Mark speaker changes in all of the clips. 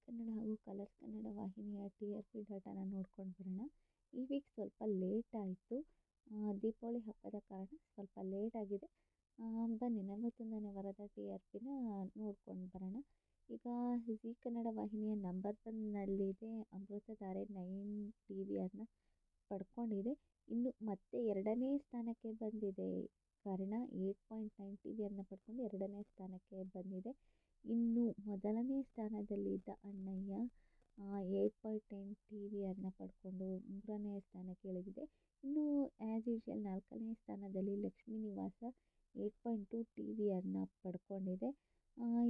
Speaker 1: ಕನ್ನಡ ಹಾಗೂ ಕಲರ್ಸ್ ಕನ್ನಡ ವಾಹಿನಿಯ T R P ಡಾಟಾನ ನೋಡ್ಕೊಂಡು ಬರೋಣ. ಈ ವೀಕ್ ಸ್ವಲ್ಪ ಲೇಟ್ ಆಯಿತು. ದೀಪಾವಳಿ ಹಬ್ಬದ ಕಾರಣ ಸ್ವಲ್ಪ ಲೇಟ್ ಆಗಿದೆ. ಬನ್ನಿ, ನಲವತ್ತೊಂದನೇ ವಾರದ ಟಿ ಆರ್ ಪಿನ ನೋಡ್ಕೊಂಡು ಬರೋಣ. ಈಗ ಜೀ ಕನ್ನಡ ವಾಹಿನಿಯ ನಂಬರ್ ಒನ್ನಲ್ಲಿದೆ ಅಮೃತಧಾರೆ ನೈನ್ ಟಿ ವಿ ಅನ್ನು ಪಡ್ಕೊಂಡಿದೆ. ಇನ್ನು ಮತ್ತೆ ಎರಡನೇ ಸ್ಥಾನಕ್ಕೆ ಬಂದಿದೆ. ಕಾರಣ ಏಟ್ ಪಾಯಿಂಟ್ ನೈನ್ ಟಿ ವಿಯನ್ನು ಪಡ್ಕೊಂಡು ಎರಡನೇ ಸ್ಥಾನಕ್ಕೆ ಬಂದಿದೆ. ಇನ್ನು ಮೊದಲನೇ ಸ್ಥಾನದಲ್ಲಿದ್ದ Annayya eight point ten T ವಿಯನ್ನು ಪಡ್ಕೊಂಡು ಮೂರನೇ ಸ್ಥಾನಕ್ಕೆ ಇಳಿದಿದೆ. ಇನ್ನು ಆ್ಯಸ್ ಯೂಶ್ವಲ್ ನಾಲ್ಕನೇ ಸ್ಥಾನದಲ್ಲಿ Lakshmi Nivasa eight point two T ವಿಯನ್ನು ಪಡ್ಕೊಂಡಿದೆ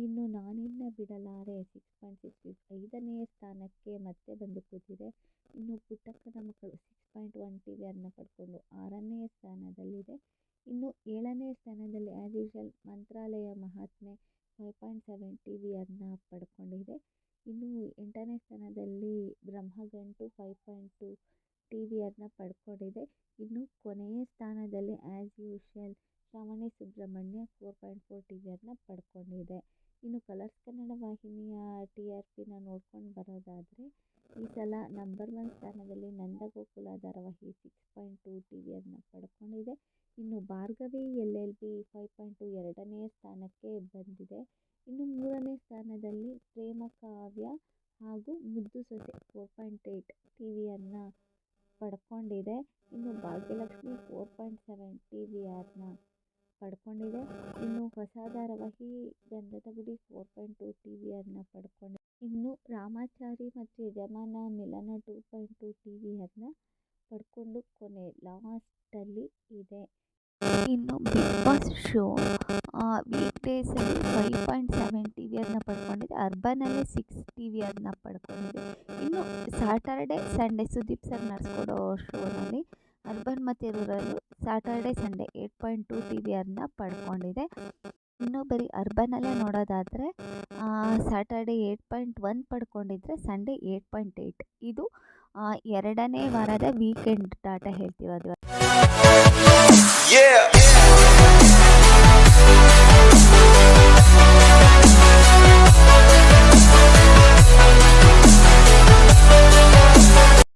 Speaker 1: ಇನ್ನು Naaninna Bidalaare six point six six ಐದನೇ ಸ್ಥಾನಕ್ಕೆ ಮತ್ತೆ ಬಂದು ಕೂತಿದೆ. ಇನ್ನು ಪುಟ್ಟಕ್ಕನ ಮಕ್ಕಳು ಸಿಕ್ಸ್ ಪಾಯಿಂಟ್ ಒನ್ ಟಿ ವಿಯನ್ನು ಪಡ್ಕೊಂಡು ಆರನೇ ಸ್ಥಾನದಲ್ಲಿದೆ. ಇನ್ನು ಏಳನೇ ಸ್ಥಾನದಲ್ಲಿ as usual Mantralaya Mahatme five point seven T ವಿಯನ್ನು ಪಡ್ಕೊಂಡಿದೆ. ಇನ್ನು ಎಂಟನೇ ಸ್ಥಾನದಲ್ಲಿ Brahmagantu five point two T ವಿಯನ್ನು ಪಡ್ಕೊಂಡಿದೆ. ಇನ್ನು ಕೊನೆಯ ಸ್ಥಾನದಲ್ಲಿ as usual Shravani Subramanya four point four T ವಿಯನ್ನು ಪಡ್ಕೊಂಡಿದೆ. ಇನ್ನು ಕಲರ್ಸ್ ಕನ್ನಡ ವಾಹಿನಿಯ ಟಿ ಆರ್ ಪಿನ ನೋಡ್ಕೊಂಡು ಬರೋದಾದರೆ ಈ ಸಲ ನಂಬರ್ ಒನ್ ಸ್ಥಾನದಲ್ಲಿ ನಂದಗೋಕುಲ ಧಾರಾವಾಹಿ ಸಿಕ್ಸ್ ಪಾಯಿಂಟ್ ಟು ಟಿ ವಿಯನ್ನು ಪಡ್ಕೊಂಡಿದೆ. ಇನ್ನು Bhargavi L L B five point two ಎರಡನೇ ಸ್ಥಾನಕ್ಕೆ ಬಂದಿದೆ. ಇನ್ನು ಮೂರನೇ ಸ್ಥಾನದಲ್ಲಿ ಪ್ರೇಮ ಕಾವ್ಯ ಹಾಗೂ Muddu Sose four point eight T ವಿಯನ್ನು ಪಡ್ಕೊಂಡಿದೆ. ಇನ್ನು Bhagyalakshmi four point seven T V ಆರ್ನ ಪಡ್ಕೊಂಡಿದೆ. ಇನ್ನು ಹೊಸ ಧಾರಾವಾಹಿ Gandhada Gudi four point two T V ಆರ್ನ ಪಡ್ಕೊಂಡಿದೆ. ಇನ್ನು ರಾಮಾಚಾರಿ ಮತ್ತು ಯಜಮಾನ ಮಿಲನ two point two T V ಆರ್ನ ಪಡ್ಕೊಂಡು ಕೊನೆ ಲಾಸ್ಟಲ್ಲಿ ಇದೆ. ಇನ್ನು ಬಿಗ್ ಬಾಸ್ ಶೋ ವೀಕ್ ಡೇಸಲ್ಲಿ ಫೈವ್ ಪಾಯಿಂಟ್ ಸೆವೆನ್ ಟಿ ವಿಯನ್ನು ಪಡ್ಕೊಂಡಿದೆ. ಅರ್ಬನಲ್ಲಿ ಸಿಕ್ಸ್ ಟಿ ವಿಯನ್ನು ಪಡ್ಕೊಂಡಿದೆ. ಇನ್ನು ಸ್ಯಾಟರ್ಡೆ ಸಂಡೇ ಸುದೀಪ್ ಸರ್ ನಡೆಸ್ಕೊಡೋ ಶೋನಲ್ಲಿ ಅರ್ಬನ್ ಮತ್ತು rural Saturday Sunday eight point two T ವಿಯನ್ನು ಪಡ್ಕೊಂಡಿದೆ. ಇನ್ನು ಬರೀ ಅರ್ಬನಲ್ಲೇ ನೋಡೋದಾದರೆ ಸ್ಯಾಟರ್ಡೆ ಏಟ್ ಪಾಯಿಂಟ್ ಒನ್ ಪಡ್ಕೊಂಡಿದ್ರೆ ಸಂಡೇ ಏಟ್ ಪಾಯಿಂಟ್ ಏಯ್ಟ್ ಇದು ಎರಡನೇ ವಾರದ ವೀಕೆಂಡ್ ಡಾಟಾ ಹೇಳ್ತಿರೋದು Yeah.